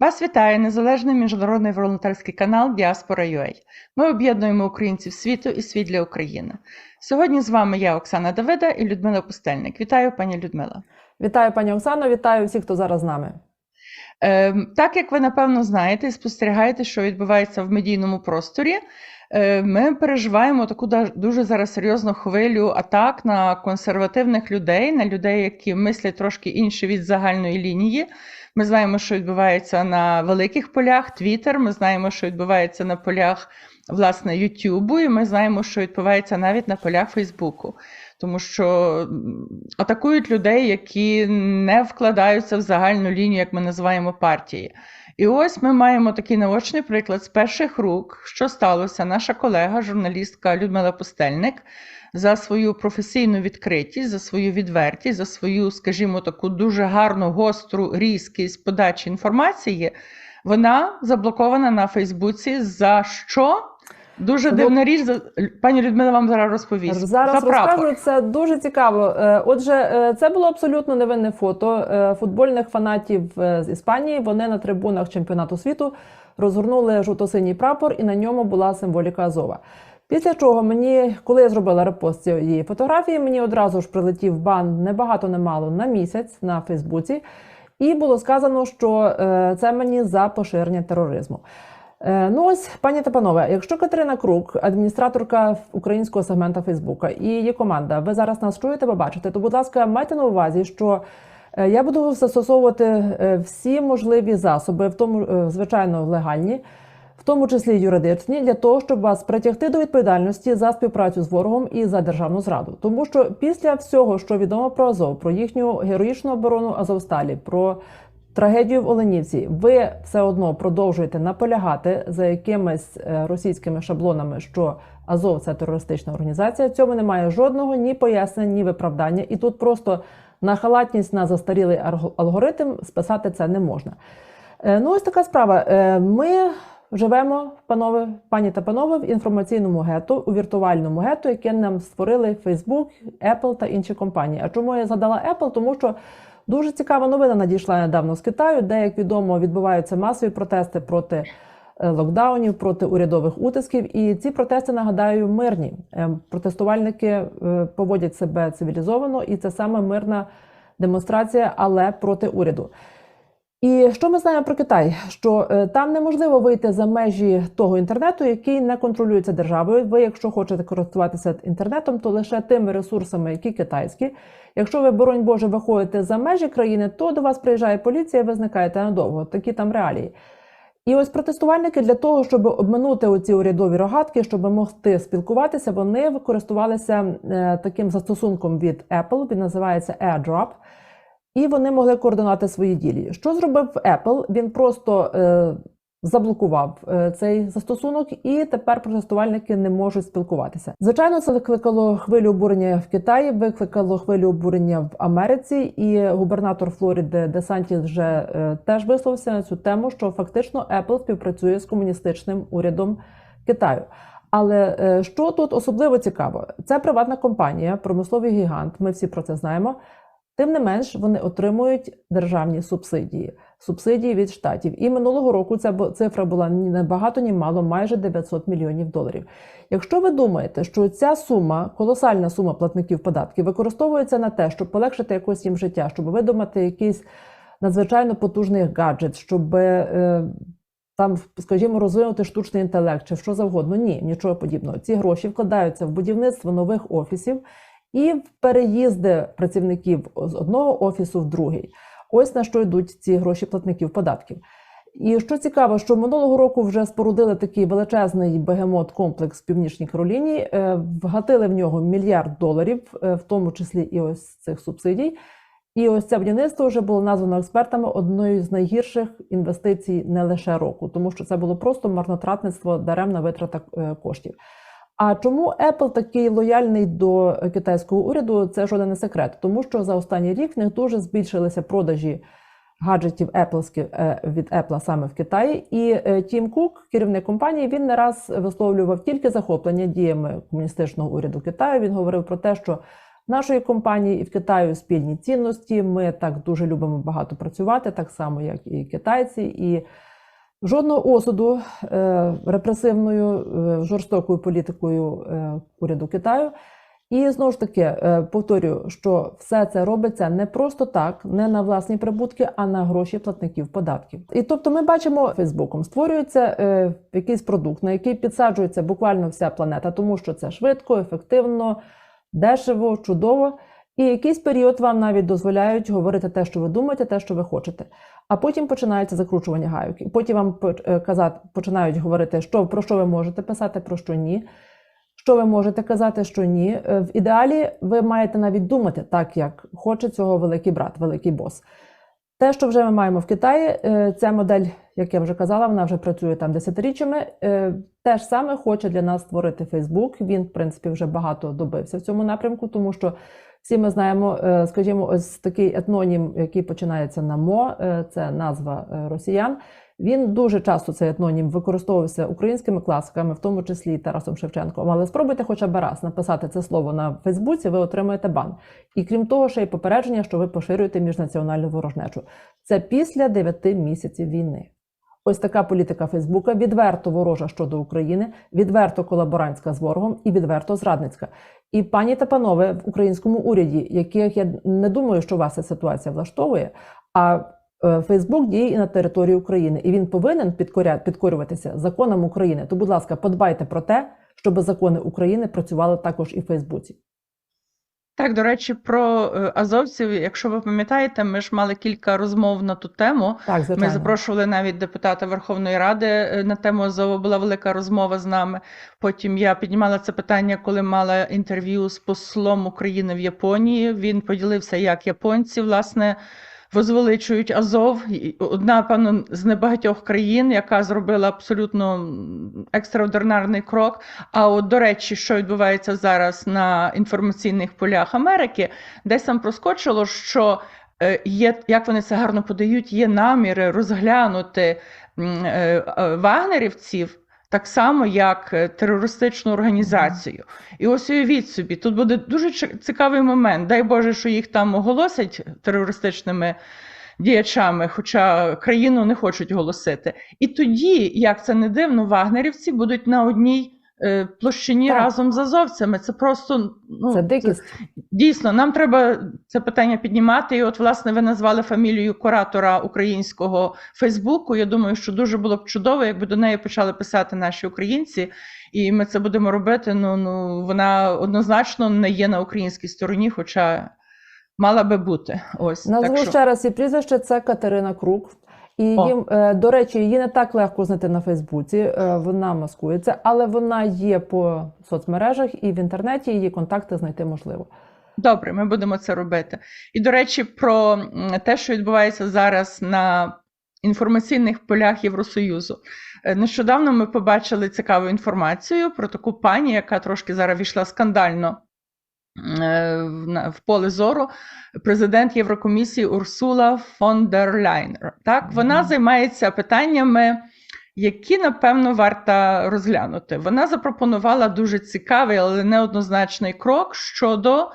Вас вітає незалежний міжнародний волонтерський канал Діаспора UA. Ми об'єднуємо українців світу і світ для України. Сьогодні з вами я, Оксана Давида і Людмила Пустельник. Вітаю, пані Людмила. Вітаю, пані Оксано, вітаю всіх, хто зараз з нами. Е, так як ви напевно знаєте і спостерігаєте, що відбувається в медійному просторі, е, ми переживаємо таку дуже зараз серйозну хвилю атак на консервативних людей, на людей, які мислять трошки інше від загальної лінії. Ми знаємо, що відбувається на великих полях Twitter, ми знаємо, що відбувається на полях власне Ютубу, і ми знаємо, що відбувається навіть на полях Фейсбуку. Тому що атакують людей, які не вкладаються в загальну лінію, як ми називаємо партії. І ось ми маємо такий наочний приклад з перших рук, що сталося. Наша колега, журналістка Людмила Пустельник, за свою професійну відкритість, за свою відвертість, за свою, скажімо, таку дуже гарну гостру різкість подачі інформації, вона заблокована на Фейсбуці. За що? Дуже дивна річ. Пані Людмила вам зараз розповість. Зараз за розкажу, це дуже цікаво. Е, Отже, е, це було абсолютно невинне фото е, футбольних фанатів з Іспанії. Вони на трибунах чемпіонату світу розгорнули жовто-синій прапор, і на ньому була символіка Азова. Після чого мені, коли я зробила репост цієї фотографії, мені одразу ж прилетів бан небагато не мало на місяць на Фейсбуці, і було сказано, що це мені за поширення тероризму. Е, Ну ось, пані та панове, якщо Катерина Крук, адміністраторка українського сегмента Фейсбука і її команда, ви зараз нас чуєте, ви бачите, то, будь ласка, майте на увазі, що е, я буду застосовувати е, всі можливі засоби, в тому, звичайно, легальні, в тому числі юридичні, для того, щоб вас притягти до відповідальності за співпрацю з ворогом і за державну зраду. Тому що після всього, що відомо про Азов, про їхню героїчну оборону Азовсталі, про трагедію в Оленівці, ви все одно продовжуєте наполягати за якимись е, російськими шаблонами, що Азов це терористична організація. Цьому немає жодного ні пояснень, ні виправдання. І тут просто на халатність на застарілий алгоритм списати це не можна. Е, Ну, ось така справа. Е, Ми живемо, панове, пані та панове, в інформаційному гетто, у віртуальному гетто, яке нам створили Facebook, Apple та інші компанії. А чому я згадала Apple? Тому що дуже цікава новина надійшла недавно з Китаю, де, як відомо, відбуваються масові протести проти е, локдаунів, проти урядових утисків. І ці протести, нагадаю, мирні. Е, Протестувальники е, поводять себе цивілізовано, і це саме мирна демонстрація, але проти уряду. І що ми знаємо про Китай? Що е, там неможливо вийти за межі того інтернету, який не контролюється державою. Ви, якщо хочете користуватися інтернетом, то лише тими ресурсами, які китайські. Якщо ви, боронь Боже, виходите за межі країни, то до вас приїжджає поліція, ви зникаєте надовго. Такі там реалії. І ось протестувальники для того, щоб обминути оці урядові рогатки, щоб могти спілкуватися, вони використовувалися е, таким застосунком від Apple, він називається AirDrop. І вони могли координувати свої дії. Що зробив Apple? Він просто е, заблокував е, цей застосунок, і тепер протестувальники не можуть спілкуватися. Звичайно, це викликало хвилю обурення в Китаї, викликало хвилю обурення в Америці. І губернатор Флориди Де Сантіс вже е, теж висловився на цю тему, що фактично Apple співпрацює з комуністичним урядом Китаю. Але е, що тут особливо цікаво, це приватна компанія, промисловий гігант. Ми всі про це знаємо. Тим не менш, вони отримують державні субсидії, субсидії від штатів. І минулого року ця цифра була не багато, ні мало, майже 900 мільйонів доларів. Якщо ви думаєте, що ця сума, колосальна сума платників податків, використовується на те, щоб полегшити якось їм життя, щоб видумати якийсь надзвичайно потужний гаджет, щоб е, там, скажімо, розвинути штучний інтелект чи що завгодно. Ні, нічого подібного. Ці гроші вкладаються в будівництво нових офісів і в переїзди працівників з одного офісу в другий. Ось на що йдуть ці гроші платників податків. І що цікаво, що минулого року вже спорудили такий величезний бегемот комплекс в Північній Кароліні, е, вгатили в нього мільярд доларів, е, в тому числі і ось цих субсидій. І ось це будівництво вже було названо експертами одною з найгірших інвестицій не лише року, тому що це було просто марнотратництво, даремна витрата е, коштів. А чому Apple такий лояльний до китайського уряду? Це жоден не секрет, тому що за останній рік в них дуже збільшилися продажі гаджетів Apple від Apple саме в Китаї. І е, Тім Кук, керівник компанії, він не раз висловлював тільки захоплення діями комуністичного уряду Китаю. Він говорив про те, що нашої компанії і в Китаю спільні цінності. Ми так дуже любимо багато працювати, так само як і китайці. І жодного осуду е, репресивною е, жорстокою політикою е, уряду Китаю. І знову ж таки повторюю, що все це робиться не просто так, не на власні прибутки, а на гроші платників податків. І тобто, ми бачимо Фейсбуком створюється е, якийсь продукт, на який підсаджується буквально вся планета, тому що це швидко, ефективно, дешево, чудово. І якийсь період вам навіть дозволяють говорити те, що ви думаєте, те, що ви хочете. А потім починається закручування гайок. І потім вам е, казати, починають говорити, що про що ви можете писати, про що ні. Що ви можете казати, що ні. Е, В ідеалі ви маєте навіть думати так, як хоче цього великий брат, великий бос. Те, що вже ми маємо в Китаї, е, ця модель, як я вже казала, вона вже працює там десятиріччями. Те ж саме хоче для нас створити Фейсбук. Він, в принципі, вже багато добився в цьому напрямку, тому що всі ми знаємо, е, скажімо, ось такий етнонім, який починається на мо, е, це назва е, росіян. Він дуже часто цей етнонім використовувався українськими класиками, в тому числі Тарасом Шевченком. Але спробуйте хоча б раз написати це слово на Фейсбуці, ви отримаєте бан. І крім того, ще й попередження, що ви поширюєте міжнаціональну ворожнечу. Це після 9 місяців війни. Ось така політика Фейсбука відверто ворожа щодо України, відверто колаборантська з ворогом і відверто зрадницька. І пані та панове в українському уряді, яких я не думаю, що вас ця ситуація влаштовує. А е, Фейсбук діє і на території України, і він повинен підкорюватися законам України. То, будь ласка, подбайте про те, щоб закони України працювали також і в Фейсбуці. Так, до речі, про е, азовців, якщо ви пам'ятаєте, ми ж мали кілька розмов на ту тему. Так, Ми запрошували навіть депутата Верховної Ради е, на тему Азову. Була велика розмова з нами. Потім я піднімала це питання, коли мала інтерв'ю з послом України в Японії. Він поділився, як японці власне возвеличують Азов. Одна, певно, з небагатьох країн, яка зробила абсолютно екстраординарний крок. А от до речі, що відбувається зараз на інформаційних полях Америки, десь там проскочило, що е, є, як вони це гарно подають, є наміри розглянути е, е, вагнерівців. Так само, як е, терористичну організацію. І ось уявіть собі, тут буде дуже цікавий момент. Дай Боже, що їх там оголосять терористичними діячами, хоча країну не хочуть голосити, І тоді, як це не дивно, вагнерівці будуть на одній площині Так. разом з азовцями. Це просто ну, Це дикість. Дійсно, нам треба це питання піднімати. І от, власне, ви назвали фамілію куратора українського Фейсбуку. Я думаю, що дуже було б чудово, якби до неї почали писати наші українці, і ми це будемо робити. Ну, ну вона однозначно не є на українській стороні, хоча мала би бути. Ось Назву так що... ще раз і прізвище це Катерина Крук. І їм, е, до речі, її не так легко знайти на Фейсбуці. е, Вона маскується, але вона є по соцмережах і в інтернеті її контакти знайти можливо. Добре, ми будемо це робити. І до речі, про те, що відбувається зараз на інформаційних полях Євросоюзу. Е, Нещодавно ми побачили цікаву інформацію про таку пані, яка трошки зараз війшла скандально в поле зору. Президент Єврокомісії Урсула фон дер Ляйн. Так, вона займається питаннями. Які напевно варто розглянути. Вона запропонувала дуже цікавий, але неоднозначний крок щодо е,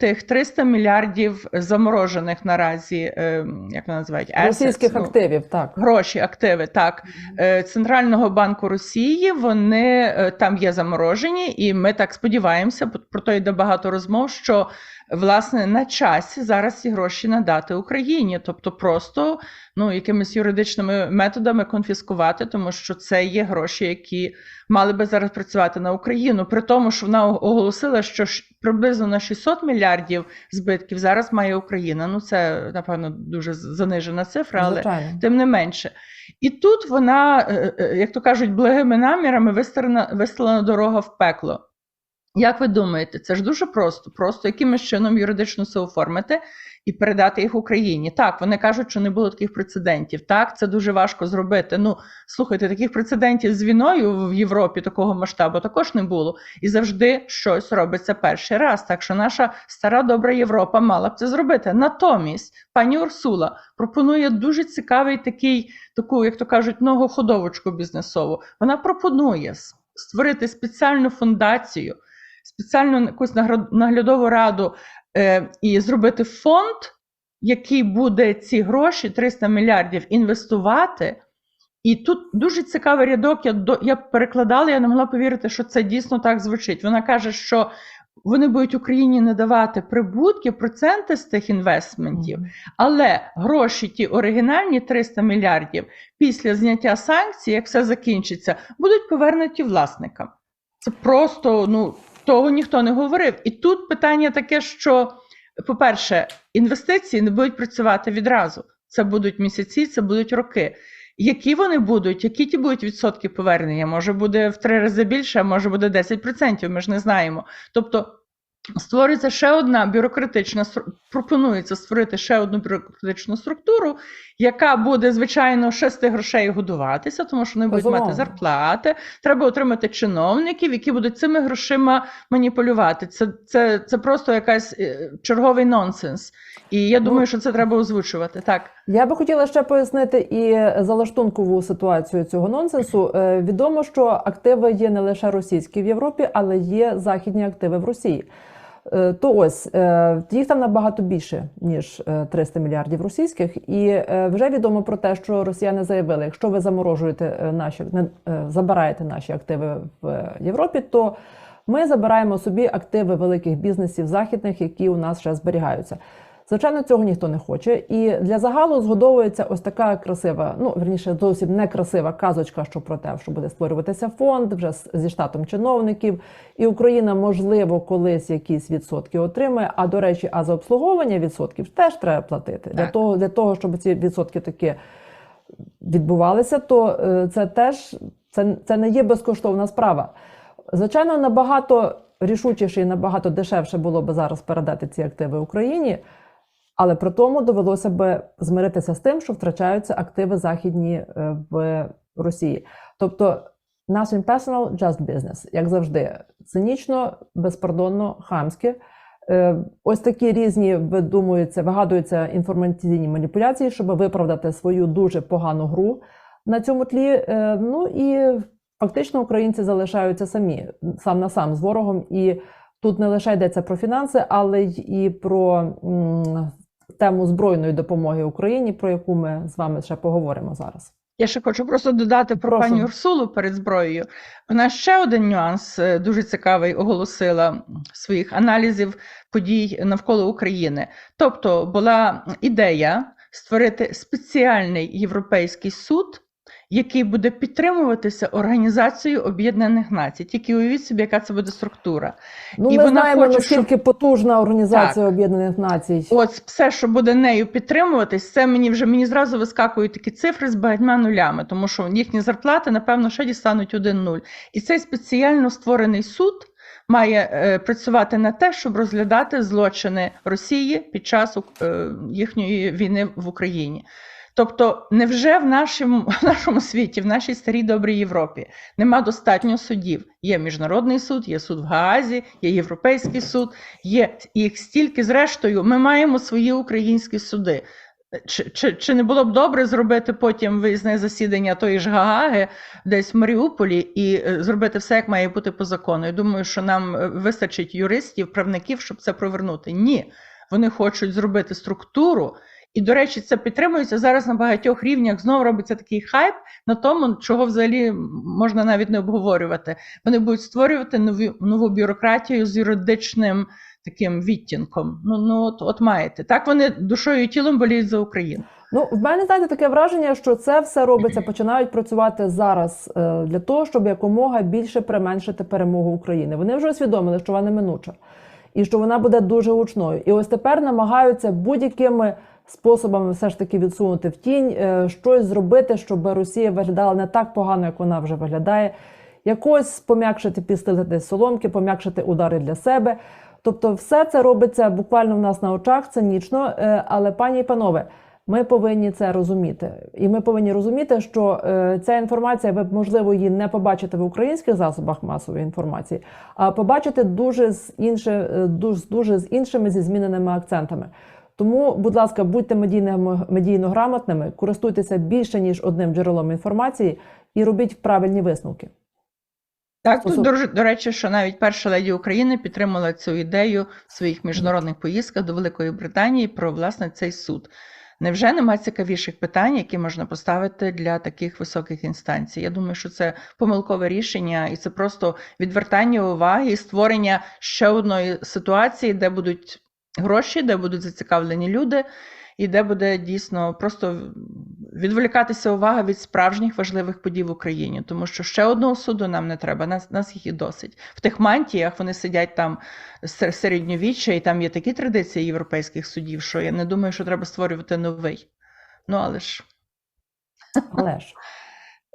тих 300 мільярдів заморожених наразі, е, як вони називають, assets, Російських ну, активів, так. гроші, активи, так, е, Центрального банку Росії, вони е, там є заморожені, і ми так сподіваємося, про то йде багато розмов, що власне на часі зараз ці гроші надати Україні, тобто просто ну, якимись юридичними методами конфіскувати, тому що це є гроші, які мали би зараз працювати на Україну. При тому, що вона оголосила, що приблизно на 600 мільярдів збитків зараз має Україна. Ну це напевно дуже занижена цифра, але Звичайно. тим не менше. І тут вона, е, е, як то кажуть, благими намірами вистрана- вистлана дорога в пекло. Як ви думаєте, це ж дуже просто, просто якимось чином юридично це оформити і передати їх Україні. Так, вони кажуть, що не було таких прецедентів. Так, це дуже важко зробити. Ну, слухайте, таких прецедентів з війною в Європі такого масштабу також не було. І завжди щось робиться перший раз. Так що наша стара добра Європа мала б це зробити. Натомість пані Урсула пропонує дуже цікавий такий, таку, як то кажуть, многоходовочку бізнесову. Вона пропонує створити спеціальну фундацію спеціальну якусь наглядову раду е, і зробити фонд, який буде ці гроші 300 мільярдів інвестувати. І тут дуже цікавий рядок. Я до я перекладала, я не могла повірити, що це дійсно так звучить. Вона каже, що вони будуть Україні надавати прибутки, проценти з тих інвестментів, але гроші, ті оригінальні 300 мільярдів, після зняття санкцій, як все закінчиться, будуть повернуті власникам. Це просто ну того ніхто не говорив. І тут питання таке, що, по-перше, інвестиції не будуть працювати відразу. Це будуть місяці, це будуть роки. Які вони будуть, які ті будуть відсотки повернення? Може буде в три рази більше, а може буде 10%, ми ж не знаємо. Тобто створюється ще одна бюрократична пропонується створити ще одну бюрократичну структуру, яка буде, звичайно, ще з тих грошей годуватися, тому що вони будуть Безумовно. мати зарплати. Треба отримати чиновників, які будуть цими грошима маніпулювати. Це, це, це просто якась е, черговий нонсенс. І я думаю, Ну, що це треба озвучувати. Так. Я би хотіла ще пояснити і залаштункову ситуацію цього нонсенсу. Е, Відомо, що активи є не лише російські в Європі, але є західні активи в Росії. Е, То ось е, їх там набагато більше ніж е, 300 мільярдів російських, і вже відомо про те, що росіяни заявили, якщо ви заморожуєте наші забираєте наші активи в Європі, то ми забираємо собі активи великих бізнесів західних, які у нас ще зберігаються. Звичайно, цього ніхто не хоче. І для загалу згодовується ось така красива, ну верніше, зовсім не красива казочка, що про те, що буде створюватися фонд вже зі штатом чиновників, і Україна, можливо, колись якісь відсотки отримає. А до речі, а за обслуговування відсотків теж треба платити для того, для того, щоб ці відсотки таки відбувалися, то е, це теж це, це не є безкоштовна справа. Звичайно, набагато рішучіше і набагато дешевше було б зараз передати ці активи Україні, але при тому довелося б змиритися з тим, що втрачаються активи західні е, в Росії. Тобто, nothing personal, just business, як завжди, цинічно, безпардонно, хамськи. Е, Ось такі різні видумуються, вигадуються інформаційні маніпуляції, щоб виправдати свою дуже погану гру на цьому тлі. Е, Ну і фактично українці залишаються самі сам на сам з ворогом. І тут не лише йдеться про фінанси, але й і про тему збройної допомоги Україні, про яку ми з вами ще поговоримо зараз. Я ще хочу просто додати про Прошу. пані Урсулу перед зброєю. Вона ще один нюанс е, дуже цікавий оголосила своїх аналізів подій навколо України. Тобто була ідея створити спеціальний європейський суд, який буде підтримуватися Організацією Об'єднаних Націй. Тільки уявіть собі, яка це буде структура. Ну, І ми вона знаємо, хоче, наскільки потужна організація Об'єднаних Націй. От все, що буде нею підтримуватись, це мені вже мені зразу вискакують такі цифри з багатьма нулями, тому що їхні зарплати, напевно, ще дістануть один нуль. І цей спеціально створений суд має е, працювати на те, щоб розглядати злочини Росії під час е, їхньої війни в Україні. Тобто, невже в нашому, в нашому світі, в нашій старій добрій Європі нема достатньо судів? Є міжнародний суд, є суд в Гаазі, є Європейський суд, є їх стільки. Зрештою, ми маємо свої українські суди. Чи, чи, чи не було б добре зробити потім виїзне засідання тої ж Гааги десь в Маріуполі і е, зробити все, як має бути по закону? Я думаю, що нам е, вистачить юристів, правників, щоб це провернути. Ні, вони хочуть зробити структуру. І, до речі, це підтримується зараз на багатьох рівнях. Знову робиться такий хайп на тому, чого взагалі можна навіть не обговорювати. Вони будуть створювати нові, нову бюрократію з юридичним таким відтінком. Ну, ну от, от маєте. Так вони душою і тілом боліють за Україну. Ну, в мене знаєте таке враження, що це все робиться, починають працювати зараз е, для того, щоб якомога більше применшити перемогу України. Вони вже усвідомили, що вона неминуча і що вона буде дуже гучною. І ось тепер намагаються будь-якими способами все ж таки відсунути в тінь, е, щось зробити, щоб Росія виглядала не так погано, як вона вже виглядає. Якось пом'якшити пістолети соломки, пом'якшити удари для себе. Тобто, все це робиться буквально в нас на очах цинічно. Е, Але, пані і панове, ми повинні це розуміти, і ми повинні розуміти, що е, ця інформація, ви можливо її не побачите в українських засобах масової інформації, а побачите дуже з інше, е, дуже, дуже з іншими зі зміненими акцентами. Тому, будь ласка, будьте медійними медійно грамотними, користуйтеся більше ніж одним джерелом інформації і робіть правильні висновки. Так, тут, до, до речі, що навіть перша леді України підтримала цю ідею в своїх міжнародних поїздках до Великої Британії про власне цей суд. Невже нема цікавіших питань, які можна поставити для таких високих інстанцій? Я думаю, що це помилкове рішення, і це просто відвертання уваги створення ще одної ситуації, де будуть гроші, де будуть зацікавлені люди, і де буде дійсно просто відволікатися увага від справжніх важливих подій в Україні, тому що ще одного суду нам не треба. Нас нас їх і досить. В тих мантіях вони сидять там середньовіччя, і там є такі традиції європейських судів, що я не думаю, що треба створювати новий. Ну але ж. Але ж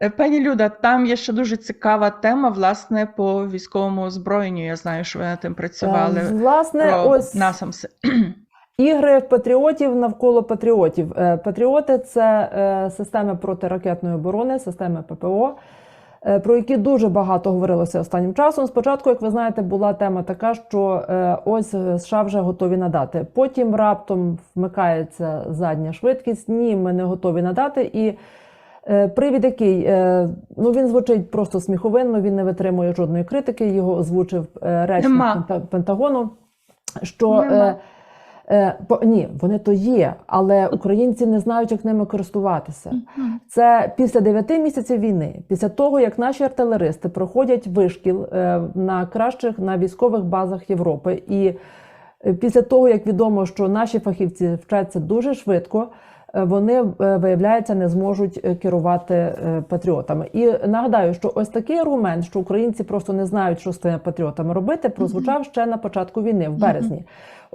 Е, Пані Люда, там є ще дуже цікава тема, власне, по військовому озброєнню. Я знаю, що ви над тим працювали. Е, власне, Про ось насамси. Ігри патріотів навколо патріотів. Е, Патріоти це е, системи протиракетної оборони, системи ППО. е, Про які дуже багато говорилося останнім часом. Спочатку, як ви знаєте, була тема така, що ось США вже готові надати. Потім раптом вмикається задня швидкість. Ні, ми не готові надати. І привід який ну він звучить просто сміховинно, він не витримує жодної критики. Його озвучив речник. Пентагону. Що Нема. Е, по, ні, вони то є, але українці не знають, як ними користуватися. Це після 9 місяців війни, після того як наші артилеристи проходять вишкіл е, на кращих на військових базах Європи, і е, після того як відомо, що наші фахівці вчаться дуже швидко. е, Вони виявляється не зможуть керувати патріотами. І нагадаю, що ось такий аргумент, що українці просто не знають, що з тими патріотами робити, прозвучав ще на початку війни, в березні.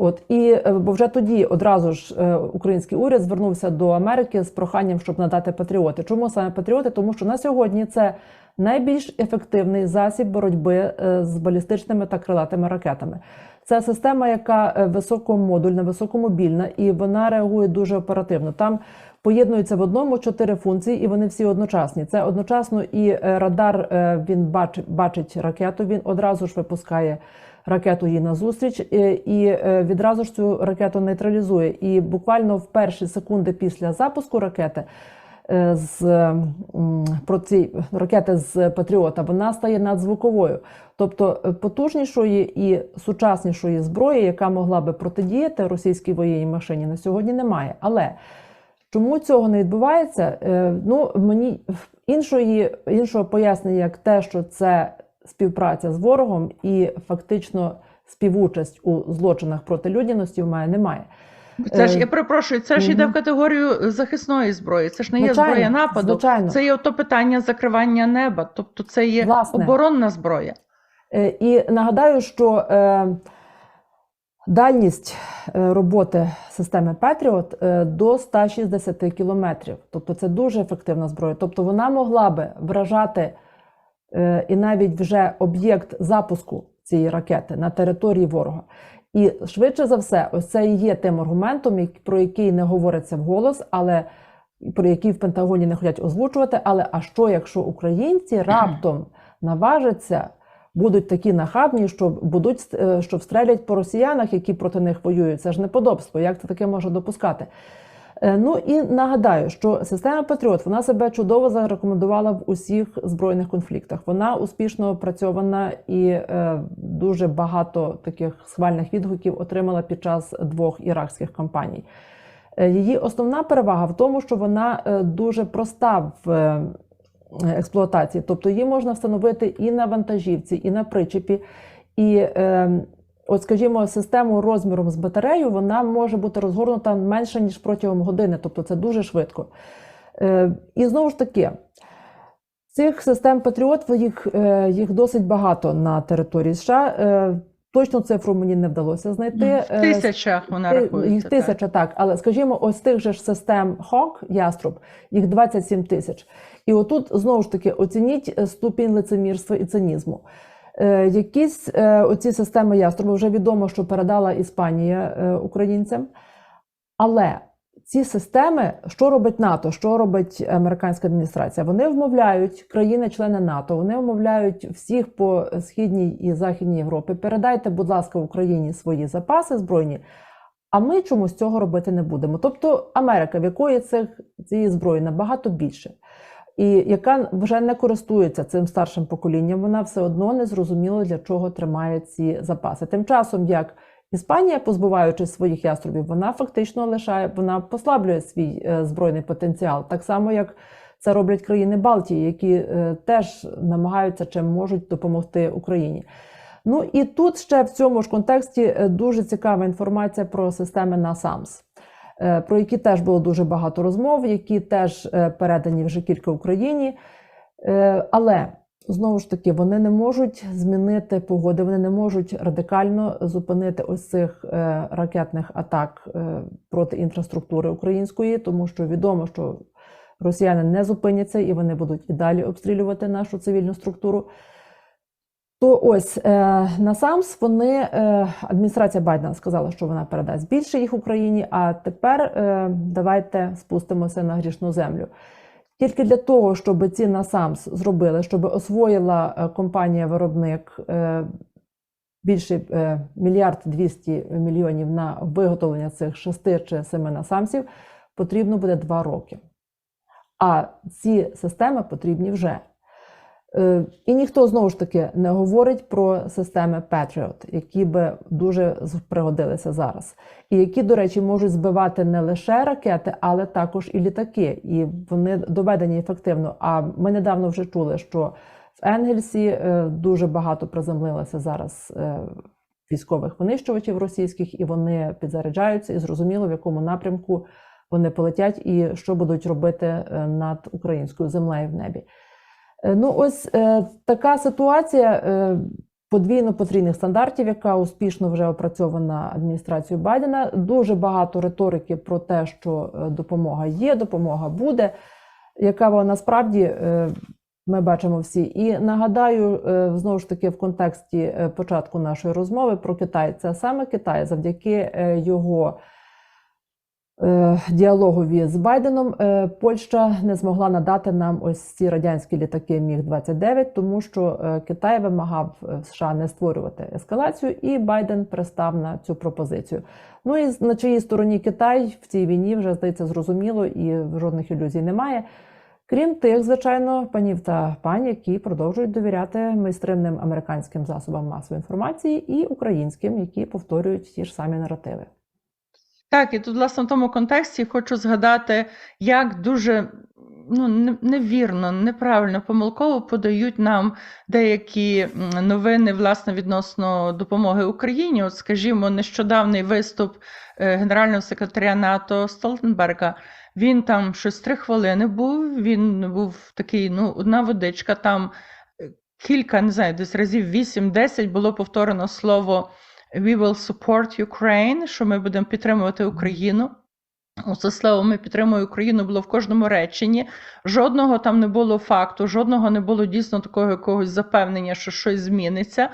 От і е, бо вже тоді одразу ж е, український уряд звернувся до Америки з проханням, щоб надати патріоти. Чому саме патріоти? Тому що на сьогодні це найбільш ефективний засіб боротьби е, з балістичними та крилатими ракетами. Це система, яка високомодульна, високомобільна, і вона реагує дуже оперативно. Там поєднуються в одному чотири функції, і вони всі одночасні. Це одночасно і радар він бачить, бачить ракету. Він одразу ж випускає ракету їй назустріч е, і е, відразу ж цю ракету нейтралізує. І буквально в перші секунди після запуску ракети. е, З про ракети з Патріота вона стає надзвуковою, тобто потужнішої і сучаснішої зброї, яка могла би протидіяти російській воєнній машині, на сьогодні немає. Але чому цього не відбувається? Ну мені іншої іншого пояснення, як те, що це співпраця з ворогом і фактично співучасть у злочинах проти людяності в мене немає. Це ж Е, я перепрошую, це ж йде в категорію захисної зброї. Це ж не є зброя нападу. звичайно. Це є то питання закривання неба, тобто це є Власне. оборонна зброя. Е, І нагадаю, що е, дальність роботи системи е, до 160 кілометрів. Тобто це дуже ефективна зброя. Тобто вона могла би вражати і навіть вже об'єкт запуску цієї ракети на території ворога. І швидше за все, ось це і є тим аргументом, про який не говориться вголос, але про який в Пентагоні не хочуть озвучувати. Але а що, якщо українці раптом наважаться, будуть такі нахабні, що будуть е, що встрелять по росіянах, які проти них воюють? Це ж неподобство. Як це таке може допускати? Е, Ну і нагадаю, що система Патріот вона себе чудово зарекомендувала в усіх збройних конфліктах. Вона успішно опрацьована і е, дуже багато таких схвальних відгуків отримала під час двох іракських кампаній. Е, Її основна перевага в тому, що вона дуже проста в експлуатації, тобто її можна встановити і на вантажівці, і на причепі. І е, от, скажімо, систему розміром з батарею вона може бути розгорнута менше ніж протягом години, тобто це дуже швидко. Е, і знову ж таки. Цих систем Патріот їх, е, їх досить багато на території США. Е, Точну цифру мені не вдалося знайти. В Е, тисячах вона рахується. Їх тисяча, так. Але скажімо, ось тих же ж систем Hawk, яструб, їх 27 тисяч. І отут знову ж таки оцініть ступінь лицемірства і цинізму. Е, якісь е, оці системи яструба вже відомо, що передала Іспанія е, українцям. Але ці системи, що робить НАТО, що робить американська адміністрація? Вони вмовляють країни-члени НАТО, вони вмовляють всіх по східній і західній Європі. Передайте, будь ласка, Україні свої запаси збройні. А ми чомусь цього робити не будемо. Тобто Америка, в якої цих цієї зброї набагато більше, і яка вже не користується цим старшим поколінням, вона все одно не зрозуміла, для чого тримає ці запаси. Тим часом, як Іспанія, позбуваючись своїх яструбів, вона фактично лишає, вона послаблює свій е, збройний потенціал, так само як це роблять країни Балтії, які е, теж намагаються чим можуть допомогти Україні. Ну і тут ще в цьому ж контексті е, дуже цікава інформація про системи NASAMS, про які теж було дуже багато розмов, які теж е, передані вже кілька Україні. Е, Але знову ж таки вони не можуть змінити погоди, вони не можуть радикально зупинити ось цих е, ракетних атак е, проти інфраструктури української, тому що відомо, що росіяни не зупиняться і вони будуть і далі обстрілювати нашу цивільну структуру. То ось е, на САМС вони е, адміністрація Байдена сказала, що вона передасть більше їх Україні. А тепер е, давайте спустимося на грішну землю. Тільки для того, щоб ці насамс зробили, щоб освоїла компанія-виробник більше мільярд 200 мільйонів на виготовлення цих шести чи семи насамсів, потрібно буде два роки. А ці системи потрібні вже. Е, І ніхто знову ж таки не говорить про системи Patriot, які би дуже пригодилися зараз, і які, до речі, можуть збивати не лише ракети, але також і літаки. І вони доведені ефективно. А ми недавно вже чули, що в Енгельсі е, дуже багато приземлилося зараз е, військових винищувачів російських, і вони підзаряджаються, і зрозуміло, в якому напрямку вони полетять і що будуть робити над українською землею в небі. Е, Ну, ось е, така ситуація е, подвійно-потрійних стандартів, яка успішно вже опрацьована адміністрацією Байдена. Дуже багато риторики про те, що е, допомога є, допомога буде. Яка вона насправді е, ми бачимо всі. І нагадаю, е, знову ж таки, в контексті е, початку нашої розмови про Китай. Це саме Китай завдяки його діалогові з Байденом е, Польща не змогла надати нам ось ці радянські літаки Міг 29 тому що е, Китай вимагав е, США не створювати ескалацію, і Байден пристав на цю пропозицію. Ну і на чиїй стороні Китай в цій війні вже здається зрозуміло і жодних ілюзій немає. Крім тих, звичайно, панів та пань, які продовжують довіряти майстривним американським засобам масової інформації і українським, які повторюють ті ж самі наративи. Так, і тут, власне, в тому контексті хочу згадати, як дуже ну, невірно, неправильно, помилково подають нам деякі новини власне відносно допомоги Україні. От, скажімо, нещодавний виступ е, генерального секретаря НАТО Столтенберга. Він там щось три хвилини був. Він був такий, ну, одна водичка. Там е, кілька, не знаю, десь разів 8-10 було повторено слово We will support Ukraine, що ми будемо підтримувати Україну. Це слово ми підтримуємо Україну було в кожному реченні. Жодного там не було факту, жодного не було дійсно такого якогось запевнення, що щось зміниться.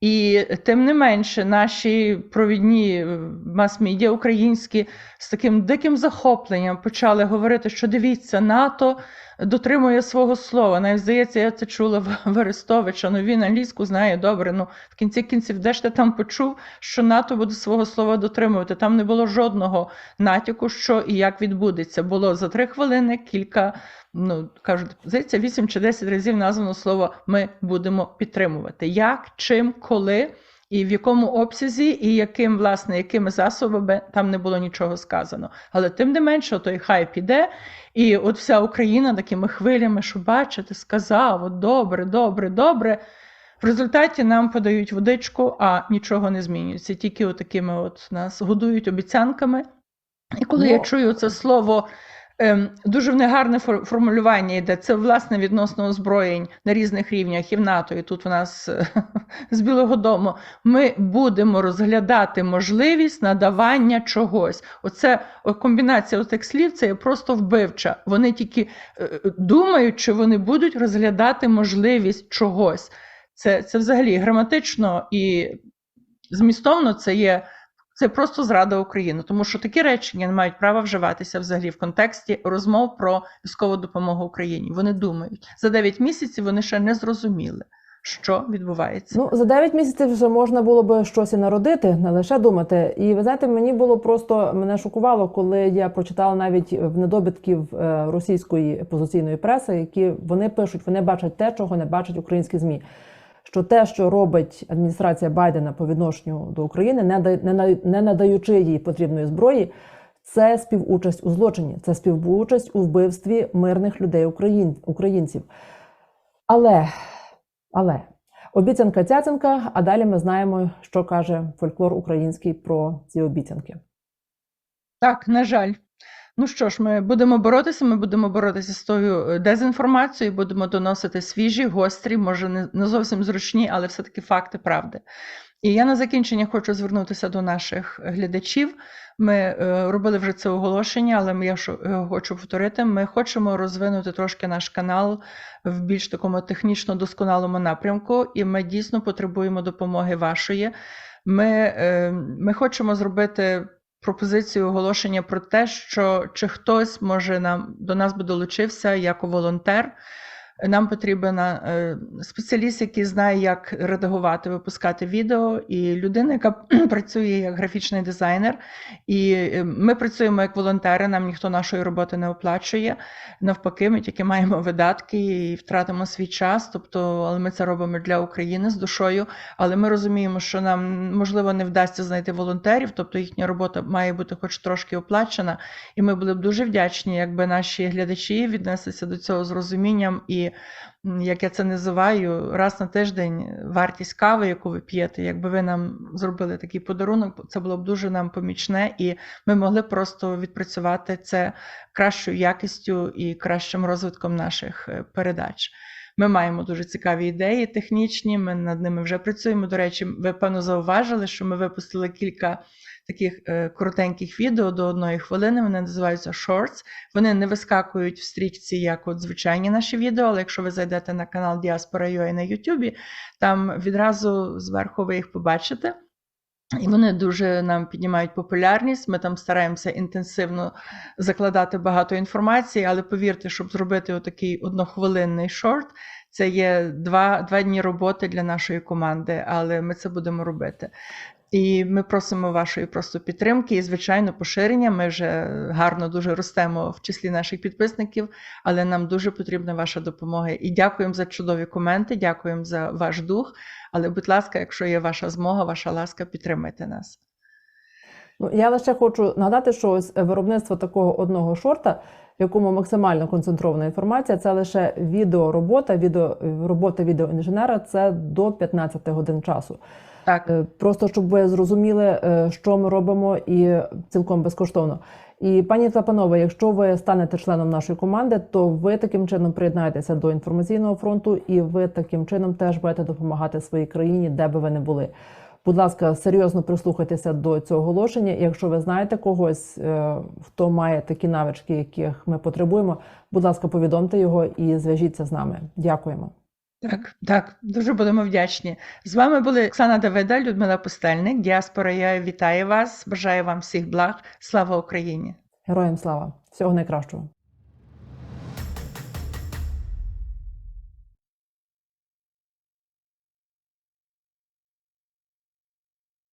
І тим не менше, наші провідні е, мас-медіа українські з таким диким захопленням почали говорити, що дивіться, НАТО дотримує свого слова. Навіть здається, я це чула в Арестовича. Ну він англійську знає добре. Ну в кінці кінців, де ж ти там почув, що НАТО буде свого слова дотримувати? Там не було жодного натяку, що і як відбудеться. Було за три хвилини кілька. Ну кажуть, здається, 8 чи 10 разів названо слово ми будемо підтримувати. Як, чим, коли і в якому обсязі, і яким, власне, якими засобами там не було нічого сказано. Але тим не менше, той хайп іде, і от вся Україна такими хвилями, що бачите, сказав, от добре, добре, добре. В результаті нам подають водичку, а нічого не змінюється. Тільки отакими от нас годують обіцянками. І коли Ну, я чую це слово, дуже в негарне формулювання йде. Це власне відносно озброєнь на різних рівнях і в НАТО, і тут в нас з Білого Дому. Ми будемо розглядати можливість надавання чогось. Оце комбінація цих слів це є просто вбивча. Вони тільки е, думають, чи вони будуть розглядати можливість чогось. Це, це взагалі граматично і змістовно це є. Це просто зрада України, тому що такі речення не мають права вживатися взагалі в контексті розмов про військову допомогу Україні. Вони думають за 9 місяців. Вони ще не зрозуміли, що відбувається. Ну, за 9 місяців вже можна було би щось і народити, не лише думати. І ви знаєте, мені було просто мене шокувало, коли я прочитала навіть в недобитків е, російської опозиційної преси, які вони пишуть, вони бачать те, чого не бачать українські змі. Що те, що робить адміністрація Байдена по відношенню до України, не надаючи їй потрібної зброї, це співучасть у злочині, це співучасть у вбивстві мирних людей україн, українців. Але, але обіцянка цяцянка, а далі ми знаємо, що каже фольклор український про ці обіцянки. Так, на жаль. Ну що ж, ми будемо боротися. Ми будемо боротися з тою е, дезінформацією, будемо доносити свіжі, гострі, може не, зовсім зручні, але все-таки факти правди. І я на закінчення хочу звернутися до наших глядачів. Ми е, робили вже це оголошення, але я е, хочу повторити. Ми хочемо розвинути трошки наш канал в більш такому технічно досконалому напрямку, і ми дійсно потребуємо допомоги вашої. Ми, ми хочемо зробити пропозицію оголошення про те, що чи хтось може нам до нас би долучився як волонтер. Нам потрібен спеціаліст, який знає, як редагувати, випускати відео, і людина, яка працює як графічний дизайнер. І е, ми працюємо як волонтери, нам ніхто нашої роботи не оплачує. Навпаки, ми тільки маємо видатки і втратимо свій час. Тобто, але ми це робимо для України з душою. Але ми розуміємо, що нам можливо не вдасться знайти волонтерів, тобто їхня робота має бути хоч трошки оплачена. І ми були б дуже вдячні, якби наші глядачі віднеслися до цього з розумінням і, як я це називаю, раз на тиждень вартість кави, яку ви п'єте, якби ви нам зробили такий подарунок, це було б дуже нам помічне, і ми могли просто відпрацювати це кращою якістю і кращим розвитком наших е, передач. Ми маємо дуже цікаві ідеї технічні. Ми над ними вже працюємо. До речі, ви певно зауважили, що ми випустили кілька таких е, коротеньких відео до одної хвилини. Вони називаються Shorts. Вони не вискакують в стрічці, як от звичайні наші відео. Але якщо ви зайдете на канал Діаспора.ua на Ютубі, там відразу зверху ви їх побачите. І вони дуже нам піднімають популярність. Ми там стараємося інтенсивно закладати багато інформації, але повірте, щоб зробити отакий однохвилинний шорт, це є два, два дні роботи для нашої команди, але ми це будемо робити. І ми просимо вашої просто підтримки і, звичайно, поширення. Ми вже гарно дуже ростемо в числі наших підписників, але нам дуже потрібна ваша допомога. І дякуємо за чудові коменти, дякуємо за ваш дух. Але, будь ласка, якщо є ваша змога, ваша ласка, підтримайте нас. Ну, я лише хочу нагадати, що ось виробництво такого одного шорта, в якому максимально концентрована інформація, це лише відеоробота, відео, робота відеоінженера це до 15 годин часу. Так, Е, Просто щоб ви зрозуміли, е, що ми робимо, і цілком безкоштовно. І пані та панове, якщо ви станете членом нашої команди, то ви таким чином приєднаєтеся до інформаційного фронту, і ви таким чином теж будете допомагати своїй країні, де би ви не були. Будь ласка, серйозно прислухайтеся до цього оголошення. Якщо ви знаєте когось, е, хто має такі навички, яких ми потребуємо, будь ласка, повідомте його і зв'яжіться з нами. Дякуємо. Так, так, дуже будемо вдячні. З вами були Оксана Давида, Людмила Пустельник, Діаспора. Я вітаю вас, бажаю вам всіх благ. Слава Україні! Героям слава! Всього найкращого!